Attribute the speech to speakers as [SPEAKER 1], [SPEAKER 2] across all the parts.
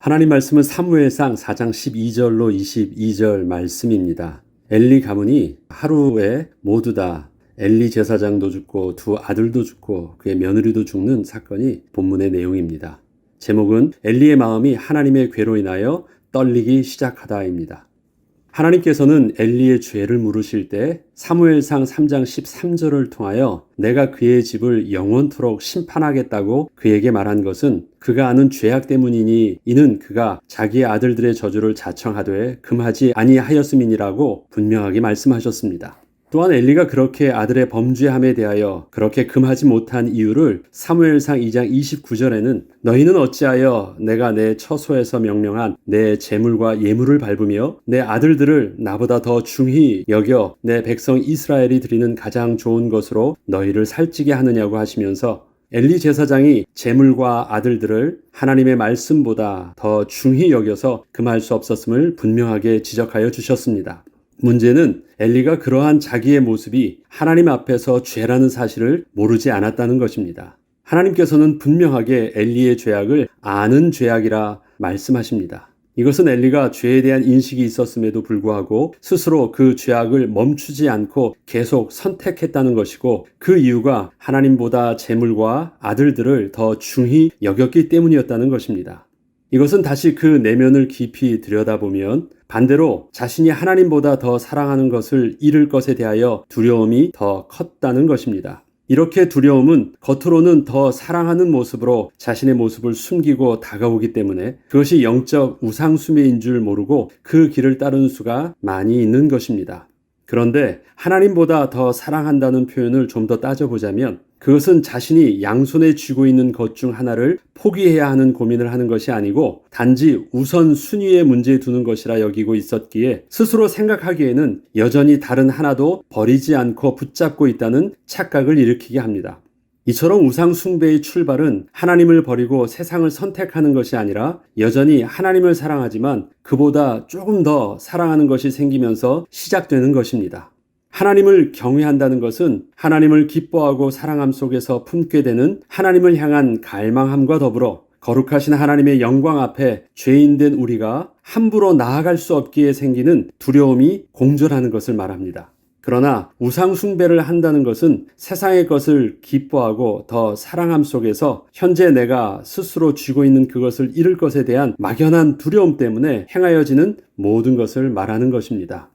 [SPEAKER 1] 하나님 말씀은 사무엘상 4장 12절로 22절 말씀입니다. 엘리 가문이 하루에 모두 다 엘리 제사장도 죽고 두 아들도 죽고 그의 며느리도 죽는 사건이 본문의 내용입니다. 제목은 엘리의 마음이 하나님의 괴로 인하여 떨리기 시작하다입니다. 하나님께서는 엘리의 죄를 물으실 때 사무엘상 3장 13절을 통하여 내가 그의 집을 영원토록 심판하겠다고 그에게 말한 것은 그가 아는 죄악 때문이니 이는 그가 자기의 아들들의 저주를 자청하되 금하지 아니하였음이니라고 분명하게 말씀하셨습니다. 또한 엘리가 그렇게 아들의 범죄함에 대하여 그렇게 금하지 못한 이유를 사무엘상 2장 29절에는 너희는 어찌하여 내가 내 처소에서 명령한 내 재물과 예물을 밟으며 내 아들들을 나보다 더 중히 여겨 내 백성 이스라엘이 드리는 가장 좋은 것으로 너희를 살찌게 하느냐고 하시면서 엘리 제사장이 재물과 아들들을 하나님의 말씀보다 더 중히 여겨서 금할 수 없었음을 분명하게 지적하여 주셨습니다. 문제는 엘리가 그러한 자기의 모습이 하나님 앞에서 죄라는 사실을 모르지 않았다는 것입니다. 하나님께서는 분명하게 엘리의 죄악을 아는 죄악이라 말씀하십니다. 이것은 엘리가 죄에 대한 인식이 있었음에도 불구하고 스스로 그 죄악을 멈추지 않고 계속 선택했다는 것이고 그 이유가 하나님보다 재물과 아들들을 더 중히 여겼기 때문이었다는 것입니다. 이것은 다시 그 내면을 깊이 들여다보면 반대로 자신이 하나님보다 더 사랑하는 것을 잃을 것에 대하여 두려움이 더 컸다는 것입니다. 이렇게 두려움은 겉으로는 더 사랑하는 모습으로 자신의 모습을 숨기고 다가오기 때문에 그것이 영적 우상숭배인 줄 모르고 그 길을 따르는 수가 많이 있는 것입니다. 그런데 하나님보다 더 사랑한다는 표현을 좀 더 따져보자면 그것은 자신이 양손에 쥐고 있는 것 중 하나를 포기해야 하는 고민을 하는 것이 아니고 단지 우선 순위에 문제 두는 것이라 여기고 있었기에 스스로 생각하기에는 여전히 다른 하나도 버리지 않고 붙잡고 있다는 착각을 일으키게 합니다. 이처럼 우상숭배의 출발은 하나님을 버리고 세상을 선택하는 것이 아니라 여전히 하나님을 사랑하지만 그보다 조금 더 사랑하는 것이 생기면서 시작되는 것입니다. 하나님을 경외한다는 것은 하나님을 기뻐하고 사랑함 속에서 품게 되는 하나님을 향한 갈망함과 더불어 거룩하신 하나님의 영광 앞에 죄인된 우리가 함부로 나아갈 수 없기에 생기는 두려움이 공존하는 것을 말합니다. 그러나 우상숭배를 한다는 것은 세상의 것을 기뻐하고 더 사랑함 속에서 현재 내가 스스로 쥐고 있는 그것을 잃을 것에 대한 막연한 두려움 때문에 행하여지는 모든 것을 말하는 것입니다.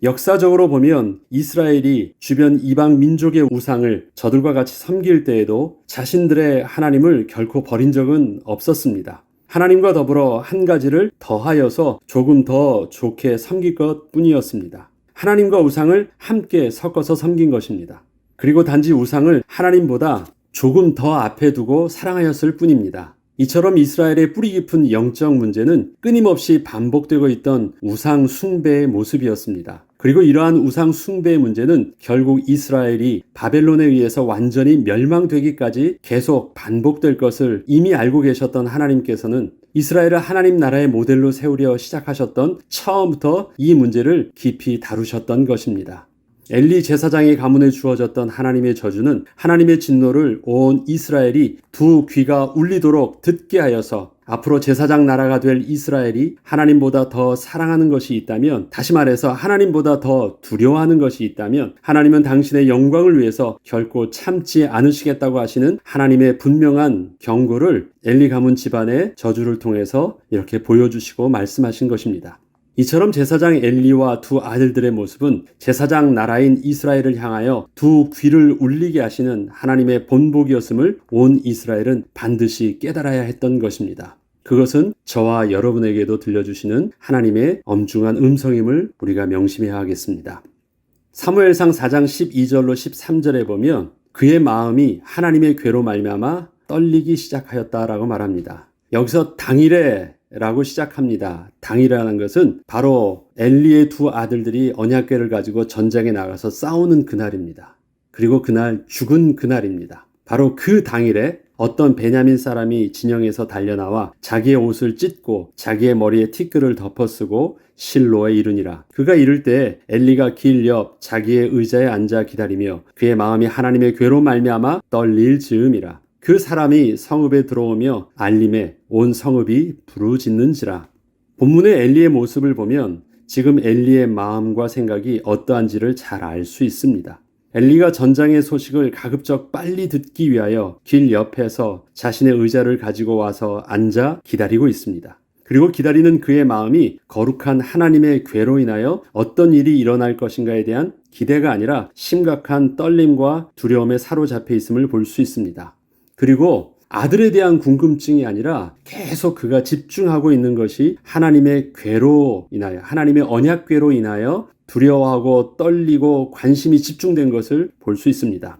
[SPEAKER 1] 역사적으로 보면 이스라엘이 주변 이방 민족의 우상을 저들과 같이 섬길 때에도 자신들의 하나님을 결코 버린 적은 없었습니다. 하나님과 더불어 한 가지를 더하여서 조금 더 좋게 섬길 것 뿐이었습니다. 하나님과 우상을 함께 섞어서 섬긴 것입니다. 그리고 단지 우상을 하나님보다 조금 더 앞에 두고 사랑하였을 뿐입니다. 이처럼 이스라엘의 뿌리 깊은 영적 문제는 끊임없이 반복되고 있던 우상 숭배의 모습이었습니다. 그리고 이러한 우상 숭배의 문제는 결국 이스라엘이 바벨론에 의해서 완전히 멸망되기까지 계속 반복될 것을 이미 알고 계셨던 하나님께서는 이스라엘을 하나님 나라의 모델로 세우려 시작하셨던 처음부터 이 문제를 깊이 다루셨던 것입니다. 엘리 제사장의 가문에 주어졌던 하나님의 저주는 하나님의 진노를 온 이스라엘이 두 귀가 울리도록 듣게 하여서 앞으로 제사장 나라가 될 이스라엘이 하나님보다 더 사랑하는 것이 있다면, 다시 말해서 하나님보다 더 두려워하는 것이 있다면, 하나님은 당신의 영광을 위해서 결코 참지 않으시겠다고 하시는 하나님의 분명한 경고를 엘리 가문 집안의 저주를 통해서 이렇게 보여주시고 말씀하신 것입니다. 이처럼 제사장 엘리와 두 아들들의 모습은 제사장 나라인 이스라엘을 향하여 두 귀를 울리게 하시는 하나님의 본복이었음을 온 이스라엘은 반드시 깨달아야 했던 것입니다. 그것은 저와 여러분에게도 들려주시는 하나님의 엄중한 음성임을 우리가 명심해야 하겠습니다. 사무엘상 4장 12절로 13절에 보면 그의 마음이 하나님의 괴로 말미암아 떨리기 시작하였다라고 말합니다. 여기서 당일에 라고 시작합니다. 당이라는 것은 바로 엘리의 두 아들들이 언약궤를 가지고 전장에 나가서 싸우는 그날입니다. 그리고 그날 죽은 그날입니다. 바로 그 당일에 어떤 베냐민 사람이 진영에서 달려나와 자기의 옷을 찢고 자기의 머리에 티끌을 덮어쓰고 실로에 이르니라. 그가 이를 때 엘리가 길 옆 자기의 의자에 앉아 기다리며 그의 마음이 하나님의 괴로 말미암아 떨릴 즈음이라. 그 사람이 성읍에 들어오며 알림에 온 성읍이 부르짖는지라. 본문의 엘리의 모습을 보면 지금 엘리의 마음과 생각이 어떠한지를 잘 알 수 있습니다. 엘리가 전장의 소식을 가급적 빨리 듣기 위하여 길 옆에서 자신의 의자를 가지고 와서 앉아 기다리고 있습니다. 그리고 기다리는 그의 마음이 거룩한 하나님의 괴로 인하여 어떤 일이 일어날 것인가에 대한 기대가 아니라 심각한 떨림과 두려움에 사로잡혀 있음을 볼 수 있습니다. 그리고 아들에 대한 궁금증이 아니라 계속 그가 집중하고 있는 것이 하나님의 괴로 인하여, 하나님의 언약 괴로 인하여 두려워하고 떨리고 관심이 집중된 것을 볼 수 있습니다.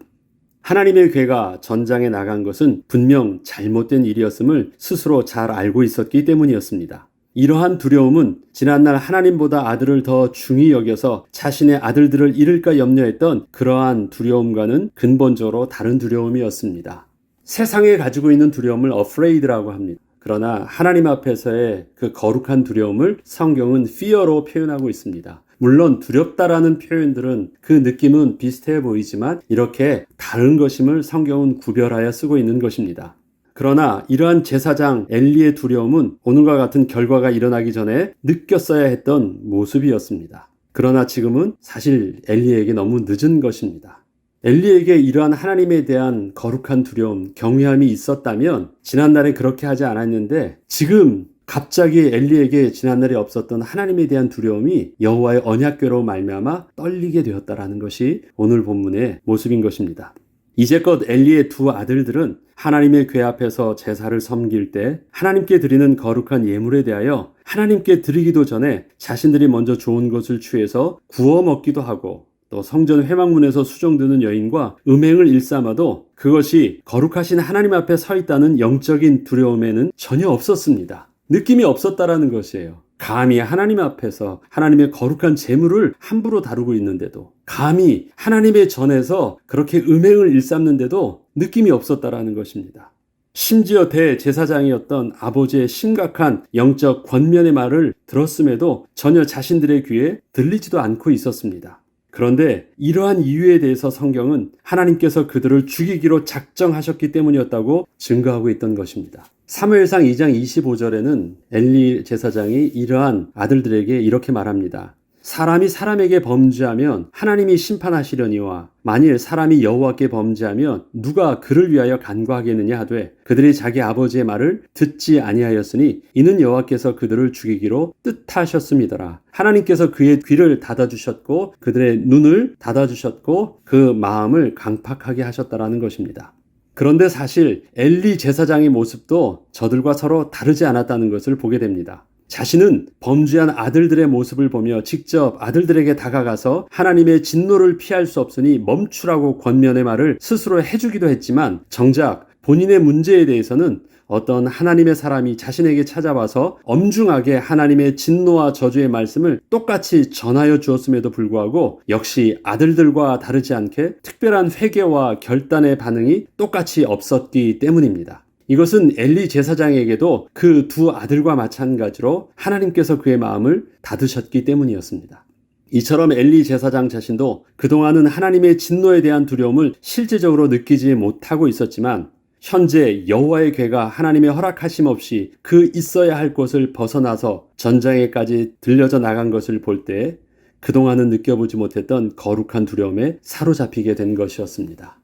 [SPEAKER 1] 하나님의 괴가 전장에 나간 것은 분명 잘못된 일이었음을 스스로 잘 알고 있었기 때문이었습니다. 이러한 두려움은 지난날 하나님보다 아들을 더 중히 여겨서 자신의 아들들을 잃을까 염려했던 그러한 두려움과는 근본적으로 다른 두려움이었습니다. 세상에 가지고 있는 두려움을 afraid라고 합니다. 그러나 하나님 앞에서의 그 거룩한 두려움을 성경은 fear로 표현하고 있습니다. 물론 두렵다라는 표현들은 그 느낌은 비슷해 보이지만 이렇게 다른 것임을 성경은 구별하여 쓰고 있는 것입니다. 그러나 이러한 제사장 엘리의 두려움은 오늘과 같은 결과가 일어나기 전에 느꼈어야 했던 모습이었습니다. 그러나 지금은 사실 엘리에게 너무 늦은 것입니다. 엘리에게 이러한 하나님에 대한 거룩한 두려움, 경외함이 있었다면 지난날에 그렇게 하지 않았는데 지금 갑자기 엘리에게 지난날에 없었던 하나님에 대한 두려움이 여호와의 언약궤로 말미암아 떨리게 되었다라는 것이 오늘 본문의 모습인 것입니다. 이제껏 엘리의 두 아들들은 하나님의 궤 앞에서 제사를 섬길 때 하나님께 드리는 거룩한 예물에 대하여 하나님께 드리기도 전에 자신들이 먼저 좋은 것을 취해서 구워 먹기도 하고 또 성전 회막문에서 수종드는 여인과 음행을 일삼아도 그것이 거룩하신 하나님 앞에 서 있다는 영적인 두려움에는 전혀 없었습니다. 느낌이 없었다라는 것이에요. 감히 하나님 앞에서 하나님의 거룩한 재물을 함부로 다루고 있는데도 감히 하나님의 전에서 그렇게 음행을 일삼는데도 느낌이 없었다라는 것입니다. 심지어 대제사장이었던 아버지의 심각한 영적 권면의 말을 들었음에도 전혀 자신들의 귀에 들리지도 않고 있었습니다. 그런데 이러한 이유에 대해서 성경은 하나님께서 그들을 죽이기로 작정하셨기 때문이었다고 증거하고 있던 것입니다. 사무엘상 2장 25절에는 엘리 제사장이 이러한 아들들에게 이렇게 말합니다. 사람이 사람에게 범죄하면 하나님이 심판하시려니와 만일 사람이 여호와께 범죄하면 누가 그를 위하여 간과하겠느냐 하되 그들이 자기 아버지의 말을 듣지 아니하였으니 이는 여호와께서 그들을 죽이기로 뜻하셨습니다라 하나님께서 그의 귀를 닫아 주셨고 그들의 눈을 닫아 주셨고 그 마음을 강팍하게 하셨다라는 것입니다. 그런데 사실 엘리 제사장의 모습도 저들과 서로 다르지 않았다는 것을 보게 됩니다. 자신은 범죄한 아들들의 모습을 보며 직접 아들들에게 다가가서 하나님의 진노를 피할 수 없으니 멈추라고 권면의 말을 스스로 해주기도 했지만 정작 본인의 문제에 대해서는 어떤 하나님의 사람이 자신에게 찾아와서 엄중하게 하나님의 진노와 저주의 말씀을 똑같이 전하여 주었음에도 불구하고 역시 아들들과 다르지 않게 특별한 회개와 결단의 반응이 똑같이 없었기 때문입니다. 이것은 엘리 제사장에게도 그 두 아들과 마찬가지로 하나님께서 그의 마음을 닫으셨기 때문이었습니다. 이처럼 엘리 제사장 자신도 그동안은 하나님의 진노에 대한 두려움을 실제적으로 느끼지 못하고 있었지만 현재 여호와의 괴가 하나님의 허락하심 없이 그 있어야 할 곳을 벗어나서 전장에까지 들려져 나간 것을 볼 때 그동안은 느껴보지 못했던 거룩한 두려움에 사로잡히게 된 것이었습니다.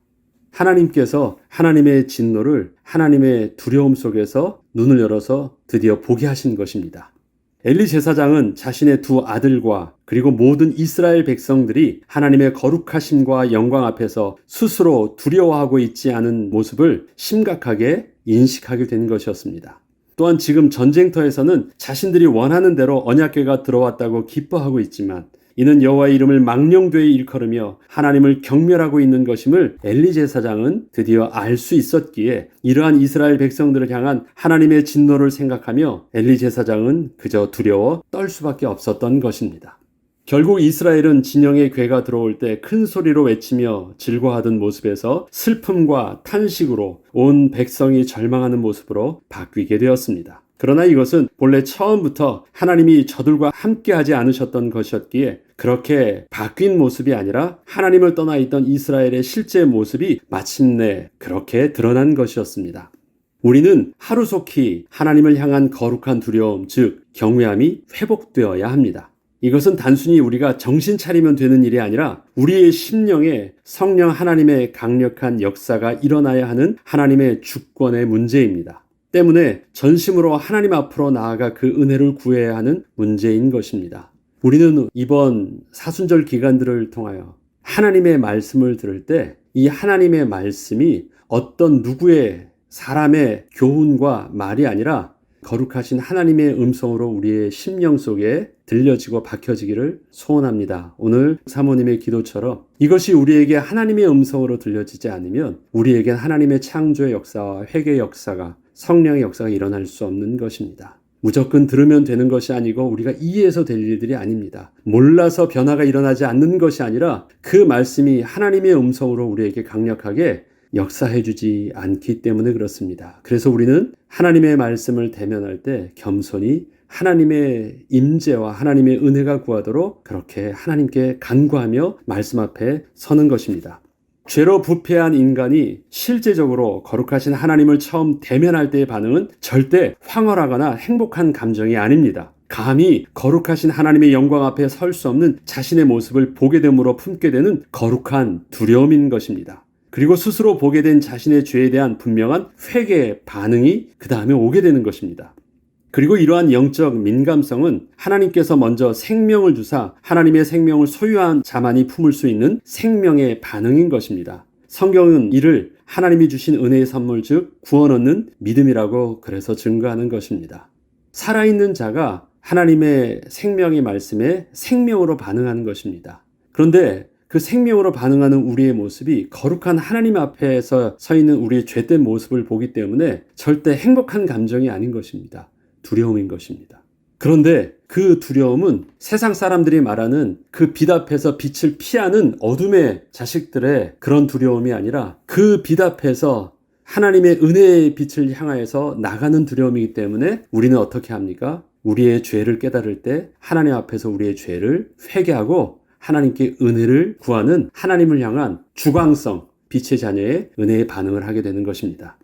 [SPEAKER 1] 하나님께서 하나님의 진노를 하나님의 두려움 속에서 눈을 열어서 드디어 보게 하신 것입니다. 엘리 제사장은 자신의 두 아들과 그리고 모든 이스라엘 백성들이 하나님의 거룩하심과 영광 앞에서 스스로 두려워하고 있지 않은 모습을 심각하게 인식하게 된 것이었습니다. 또한 지금 전쟁터에서는 자신들이 원하는 대로 언약궤가 들어왔다고 기뻐하고 있지만 이는 여호와의 이름을 망령되이 일컬으며 하나님을 경멸하고 있는 것임을 엘리 제사장은 드디어 알 수 있었기에 이러한 이스라엘 백성들을 향한 하나님의 진노를 생각하며 엘리 제사장은 그저 두려워 떨 수밖에 없었던 것입니다. 결국 이스라엘은 진영의 괴가 들어올 때 큰 소리로 외치며 즐거워하던 모습에서 슬픔과 탄식으로 온 백성이 절망하는 모습으로 바뀌게 되었습니다. 그러나 이것은 본래 처음부터 하나님이 저들과 함께하지 않으셨던 것이었기에 그렇게 바뀐 모습이 아니라 하나님을 떠나 있던 이스라엘의 실제 모습이 마침내 그렇게 드러난 것이었습니다. 우리는 하루속히 하나님을 향한 거룩한 두려움, 즉 경외함이 회복되어야 합니다. 이것은 단순히 우리가 정신 차리면 되는 일이 아니라 우리의 심령에 성령 하나님의 강력한 역사가 일어나야 하는 하나님의 주권의 문제입니다. 때문에 전심으로 하나님 앞으로 나아가 그 은혜를 구해야 하는 문제인 것입니다. 우리는 이번 사순절 기간들을 통하여 하나님의 말씀을 들을 때 이 하나님의 말씀이 어떤 누구의 사람의 교훈과 말이 아니라 거룩하신 하나님의 음성으로 우리의 심령 속에 들려지고 박혀지기를 소원합니다. 오늘 사모님의 기도처럼 이것이 우리에게 하나님의 음성으로 들려지지 않으면 우리에겐 하나님의 창조의 역사와 회개의 역사가 성령의 역사가 일어날 수 없는 것입니다. 무조건 들으면 되는 것이 아니고 우리가 이해해서 될 일들이 아닙니다. 몰라서 변화가 일어나지 않는 것이 아니라 그 말씀이 하나님의 음성으로 우리에게 강력하게 역사해 주지 않기 때문에 그렇습니다. 그래서 우리는 하나님의 말씀을 대면할 때 겸손히 하나님의 임재와 하나님의 은혜가 구하도록 그렇게 하나님께 간구하며 말씀 앞에 서는 것입니다. 죄로 부패한 인간이 실제적으로 거룩하신 하나님을 처음 대면할 때의 반응은 절대 황홀하거나 행복한 감정이 아닙니다. 감히 거룩하신 하나님의 영광 앞에 설 수 없는 자신의 모습을 보게 됨으로 품게 되는 거룩한 두려움인 것입니다. 그리고 스스로 보게 된 자신의 죄에 대한 분명한 회개 반응이 그 다음에 오게 되는 것입니다. 그리고 이러한 영적 민감성은 하나님께서 먼저 생명을 주사 하나님의 생명을 소유한 자만이 품을 수 있는 생명의 반응인 것입니다. 성경은 이를 하나님이 주신 은혜의 선물 즉 구원 얻는 믿음이라고 그래서 증거하는 것입니다. 살아있는 자가 하나님의 생명의 말씀에 생명으로 반응하는 것입니다. 그런데 그 생명으로 반응하는 우리의 모습이 거룩한 하나님 앞에서 서 있는 우리의 죄된 모습을 보기 때문에 절대 행복한 감정이 아닌 것입니다. 두려움인 것입니다. 그런데 그 두려움은 세상 사람들이 말하는 그 빛 앞에서 빛을 피하는 어둠의 자식들의 그런 두려움이 아니라 그 빛 앞에서 하나님의 은혜의 빛을 향하여서 나가는 두려움이기 때문에 우리는 어떻게 합니까? 우리의 죄를 깨달을 때 하나님 앞에서 우리의 죄를 회개하고 하나님께 은혜를 구하는 하나님을 향한 주광성, 빛의 자녀의 은혜의 반응을 하게 되는 것입니다.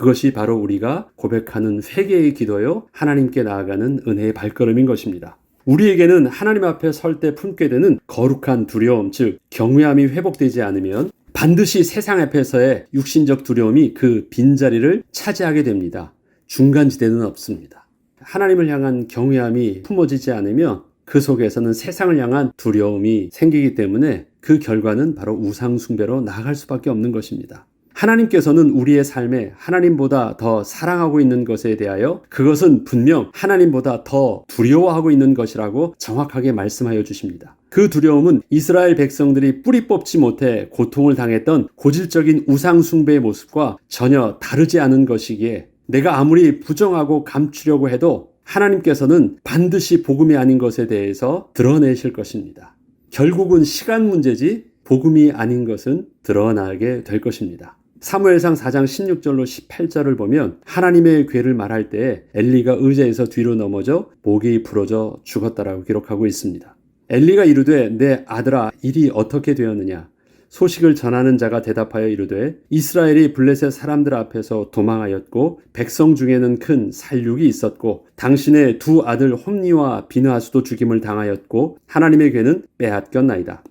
[SPEAKER 1] 그것이 바로 우리가 고백하는 회개의 기도요, 하나님께 나아가는 은혜의 발걸음인 것입니다. 우리에게는 하나님 앞에 설 때 품게 되는 거룩한 두려움, 즉, 경외함이 회복되지 않으면 반드시 세상 앞에서의 육신적 두려움이 그 빈자리를 차지하게 됩니다. 중간지대는 없습니다. 하나님을 향한 경외함이 품어지지 않으면 그 속에서는 세상을 향한 두려움이 생기기 때문에 그 결과는 바로 우상숭배로 나아갈 수밖에 없는 것입니다. 하나님께서는 우리의 삶에 하나님보다 더 사랑하고 있는 것에 대하여 그것은 분명 하나님보다 더 두려워하고 있는 것이라고 정확하게 말씀하여 주십니다. 그 두려움은 이스라엘 백성들이 뿌리 뽑지 못해 고통을 당했던 고질적인 우상숭배의 모습과 전혀 다르지 않은 것이기에 내가 아무리 부정하고 감추려고 해도 하나님께서는 반드시 복음이 아닌 것에 대해서 드러내실 것입니다. 결국은 시간 문제지 복음이 아닌 것은 드러나게 될 것입니다. 사무엘상 4장 16절로 18절을 보면 하나님의 괴를 말할 때 엘리가 의자에서 뒤로 넘어져 목이 부러져 죽었다라고 기록하고 있습니다. 엘리가 이르되 내 아들아 일이 어떻게 되었느냐 소식을 전하는 자가 대답하여 이르되 이스라엘이 블레셋 사람들 앞에서 도망하였고 백성 중에는 큰 살육이 있었고 당신의 두 아들 홈니와 비느하수도 죽임을 당하였고 하나님의 괴는 빼앗겼나이다.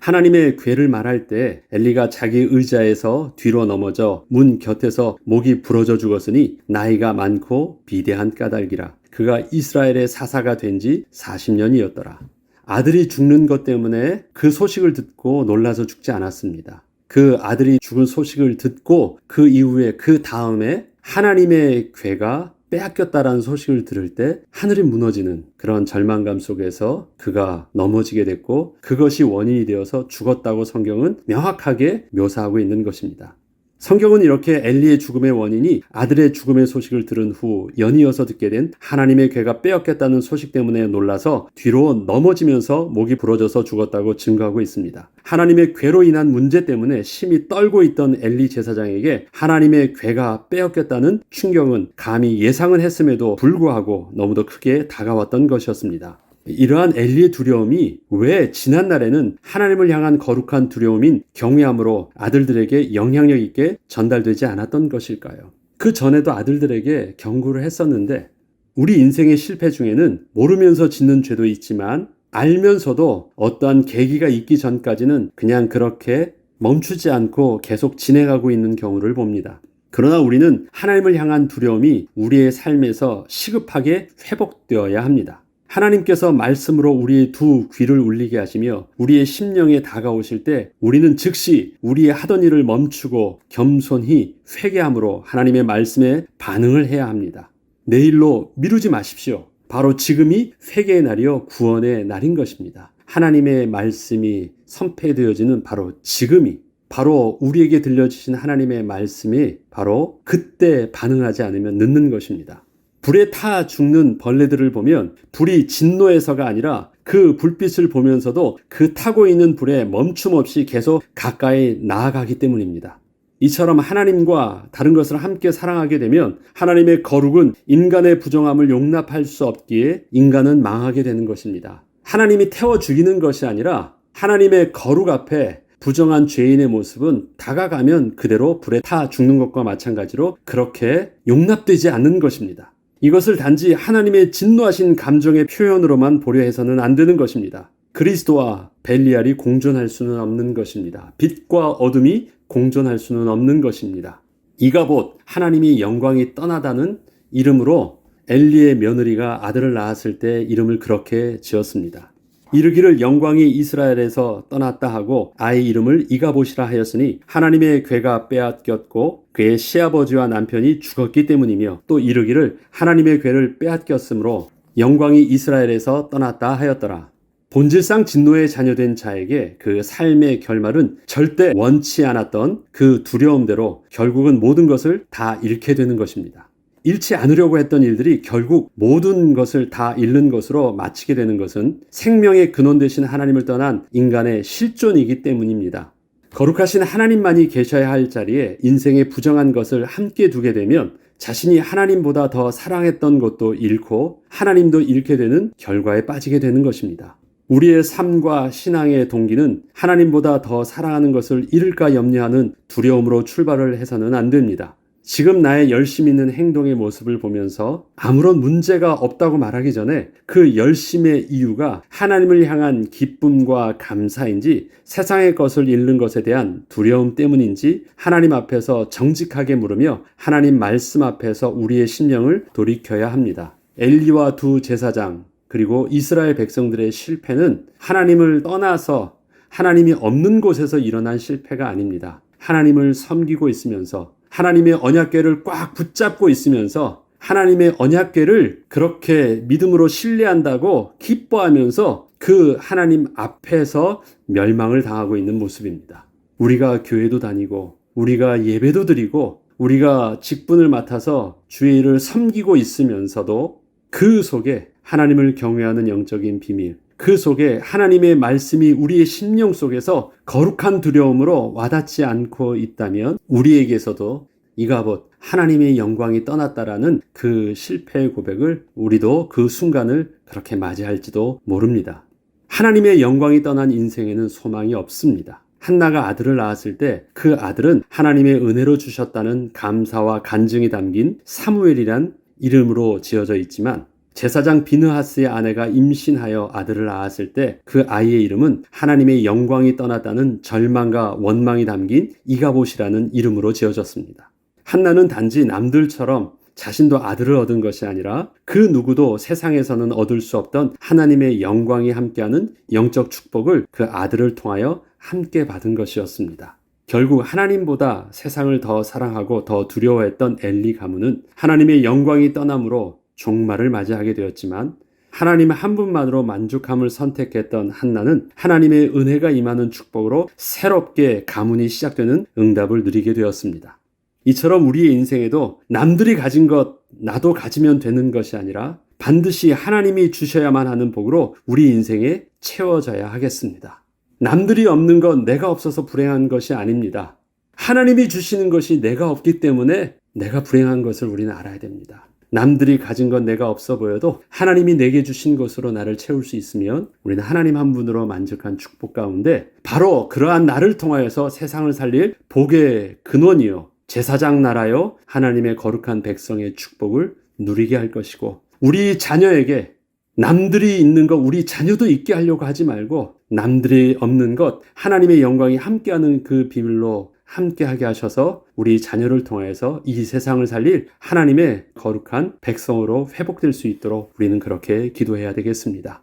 [SPEAKER 1] 하나님의 괴를 말할 때 엘리가 자기 의자에서 뒤로 넘어져 문 곁에서 목이 부러져 죽었으니 나이가 많고 비대한 까닭이라 그가 이스라엘의 사사가 된 지 40년이었더라. 아들이 죽는 것 때문에 그 소식을 듣고 놀라서 죽지 않았습니다. 그 아들이 죽은 소식을 듣고 그 이후에 그 다음에 하나님의 괴가 빼앗겼다라는 소식을 들을 때 하늘이 무너지는 그런 절망감 속에서 그가 넘어지게 됐고 그것이 원인이 되어서 죽었다고 성경은 명확하게 묘사하고 있는 것입니다. 성경은 이렇게 엘리의 죽음의 원인이 아들의 죽음의 소식을 들은 후 연이어서 듣게 된 하나님의 괴가 빼앗겼다는 소식 때문에 놀라서 뒤로 넘어지면서 목이 부러져서 죽었다고 증거하고 있습니다. 하나님의 괴로 인한 문제 때문에 심히 떨고 있던 엘리 제사장에게 하나님의 괴가 빼앗겼다는 충격은 감히 예상은 했음에도 불구하고 너무도 크게 다가왔던 것이었습니다. 이러한 엘리의 두려움이 왜 지난 날에는 하나님을 향한 거룩한 두려움인 경외함으로 아들들에게 영향력 있게 전달되지 않았던 것일까요? 그 전에도 아들들에게 경고를 했었는데 우리 인생의 실패 중에는 모르면서 짓는 죄도 있지만 알면서도 어떠한 계기가 있기 전까지는 그냥 그렇게 멈추지 않고 계속 진행하고 있는 경우를 봅니다. 그러나 우리는 하나님을 향한 두려움이 우리의 삶에서 시급하게 회복되어야 합니다. 하나님께서 말씀으로 우리의 두 귀를 울리게 하시며 우리의 심령에 다가오실 때 우리는 즉시 우리의 하던 일을 멈추고 겸손히 회개함으로 하나님의 말씀에 반응을 해야 합니다. 내일로 미루지 마십시오. 바로 지금이 회개의 날이요 구원의 날인 것입니다. 하나님의 말씀이 선포되어지는 바로 지금이 바로 우리에게 들려주신 하나님의 말씀이 바로 그때 반응하지 않으면 늦는 것입니다. 불에 타 죽는 벌레들을 보면 불이 진노해서가 아니라 그 불빛을 보면서도 그 타고 있는 불에 멈춤 없이 계속 가까이 나아가기 때문입니다. 이처럼 하나님과 다른 것을 함께 사랑하게 되면 하나님의 거룩은 인간의 부정함을 용납할 수 없기에 인간은 망하게 되는 것입니다. 하나님이 태워 죽이는 것이 아니라 하나님의 거룩 앞에 부정한 죄인의 모습은 다가가면 그대로 불에 타 죽는 것과 마찬가지로 그렇게 용납되지 않는 것입니다. 이것을 단지 하나님의 진노하신 감정의 표현으로만 보려 해서는 안 되는 것입니다. 그리스도와 벨리알이 공존할 수는 없는 것입니다. 빛과 어둠이 공존할 수는 없는 것입니다. 이가봇 하나님이 영광이 떠나다는 이름으로 엘리의 며느리가 아들을 낳았을 때 이름을 그렇게 지었습니다. 이르기를 영광이 이스라엘에서 떠났다 하고 아이 이름을 이가봇이라 하였으니 하나님의 괴가 빼앗겼고 그의 시아버지와 남편이 죽었기 때문이며 또 이르기를 하나님의 괴를 빼앗겼으므로 영광이 이스라엘에서 떠났다 하였더라. 본질상 진노의 자녀된 자에게 그 삶의 결말은 절대 원치 않았던 그 두려움대로 결국은 모든 것을 다 잃게 되는 것입니다. 잃지 않으려고 했던 일들이 결국 모든 것을 다 잃는 것으로 마치게 되는 것은 생명의 근원 되신 하나님을 떠난 인간의 실존이기 때문입니다. 거룩하신 하나님만이 계셔야 할 자리에 인생의 부정한 것을 함께 두게 되면 자신이 하나님보다 더 사랑했던 것도 잃고 하나님도 잃게 되는 결과에 빠지게 되는 것입니다. 우리의 삶과 신앙의 동기는 하나님보다 더 사랑하는 것을 잃을까 염려하는 두려움으로 출발을 해서는 안 됩니다. 지금 나의 열심 있는 행동의 모습을 보면서 아무런 문제가 없다고 말하기 전에 그 열심의 이유가 하나님을 향한 기쁨과 감사인지 세상의 것을 잃는 것에 대한 두려움 때문인지 하나님 앞에서 정직하게 물으며 하나님 말씀 앞에서 우리의 심령을 돌이켜야 합니다. 엘리와 두 제사장 그리고 이스라엘 백성들의 실패는 하나님을 떠나서 하나님이 없는 곳에서 일어난 실패가 아닙니다. 하나님을 섬기고 있으면서 하나님의 언약궤를 꽉 붙잡고 있으면서 하나님의 언약궤를 그렇게 믿음으로 신뢰한다고 기뻐하면서 그 하나님 앞에서 멸망을 당하고 있는 모습입니다. 우리가 교회도 다니고 우리가 예배도 드리고 우리가 직분을 맡아서 주의 일을 섬기고 있으면서도 그 속에 하나님을 경외하는 영적인 비밀, 그 속에 하나님의 말씀이 우리의 심령 속에서 거룩한 두려움으로 와닿지 않고 있다면 우리에게서도 이가봇 하나님의 영광이 떠났다라는 그 실패의 고백을 우리도 그 순간을 그렇게 맞이할지도 모릅니다. 하나님의 영광이 떠난 인생에는 소망이 없습니다. 한나가 아들을 낳았을 때 그 아들은 하나님의 은혜로 주셨다는 감사와 간증이 담긴 사무엘이란 이름으로 지어져 있지만 제사장 비느하스의 아내가 임신하여 아들을 낳았을 때 그 아이의 이름은 하나님의 영광이 떠났다는 절망과 원망이 담긴 이가봇이라는 이름으로 지어졌습니다. 한나는 단지 남들처럼 자신도 아들을 얻은 것이 아니라 그 누구도 세상에서는 얻을 수 없던 하나님의 영광이 함께하는 영적 축복을 그 아들을 통하여 함께 받은 것이었습니다. 결국 하나님보다 세상을 더 사랑하고 더 두려워했던 엘리 가문은 하나님의 영광이 떠남으로 종말을 맞이하게 되었지만 하나님 한 분만으로 만족함을 선택했던 한나는 하나님의 은혜가 임하는 축복으로 새롭게 가문이 시작되는 응답을 누리게 되었습니다. 이처럼 우리의 인생에도 남들이 가진 것 나도 가지면 되는 것이 아니라 반드시 하나님이 주셔야만 하는 복으로 우리 인생에 채워져야 하겠습니다. 남들이 없는 건 내가 없어서 불행한 것이 아닙니다. 하나님이 주시는 것이 내가 없기 때문에 내가 불행한 것을 우리는 알아야 됩니다. 남들이 가진 건 내가 없어 보여도 하나님이 내게 주신 것으로 나를 채울 수 있으면 우리는 하나님 한 분으로 만족한 축복 가운데 바로 그러한 나를 통하여서 세상을 살릴 복의 근원이요. 제사장 나라요. 하나님의 거룩한 백성의 축복을 누리게 할 것이고 우리 자녀에게 남들이 있는 것 우리 자녀도 있게 하려고 하지 말고 남들이 없는 것 하나님의 영광이 함께하는 그 비밀로 함께하게 하셔서 우리 자녀를 통해서 이 세상을 살릴 하나님의 거룩한 백성으로 회복될 수 있도록 우리는 그렇게 기도해야 되겠습니다.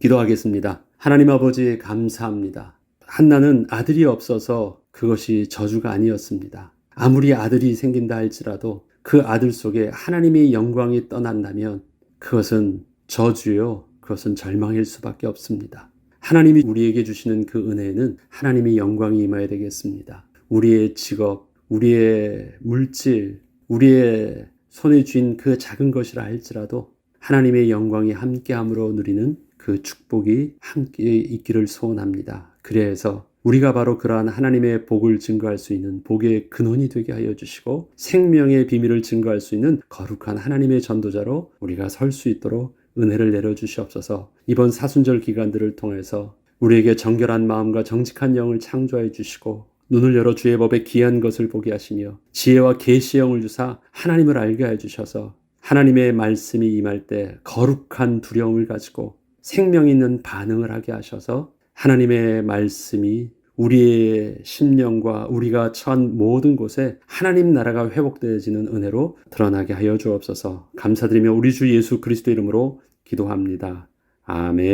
[SPEAKER 1] 기도하겠습니다. 하나님 아버지 감사합니다. 한나는 아들이 없어서 그것이 저주가 아니었습니다. 아무리 아들이 생긴다 할지라도 그 아들 속에 하나님의 영광이 떠난다면 그것은 저주요. 그것은 절망일 수밖에 없습니다. 하나님이 우리에게 주시는 그 은혜는 하나님의 영광이 임해야 되겠습니다. 우리의 직업, 우리의 물질, 우리의 손에 쥔 그 작은 것이라 할지라도 하나님의 영광이 함께함으로 누리는 그 축복이 함께 있기를 소원합니다. 그래서 우리가 바로 그러한 하나님의 복을 증거할 수 있는 복의 근원이 되게 하여 주시고 생명의 비밀을 증거할 수 있는 거룩한 하나님의 전도자로 우리가 설 수 있도록 은혜를 내려 주시옵소서. 이번 사순절 기간들을 통해서 우리에게 정결한 마음과 정직한 영을 창조해 주시고 눈을 열어 주의 법에 귀한 것을 보게 하시며 지혜와 계시의 영을 주사 하나님을 알게 해 주셔서 하나님의 말씀이 임할 때 거룩한 두려움을 가지고 생명 있는 반응을 하게 하셔서 하나님의 말씀이 우리의 심령과 우리가 처한 모든 곳에 하나님 나라가 회복되어지는 은혜로 드러나게 하여 주옵소서 감사드리며 우리 주 예수 그리스도 이름으로 기도합니다. 아멘.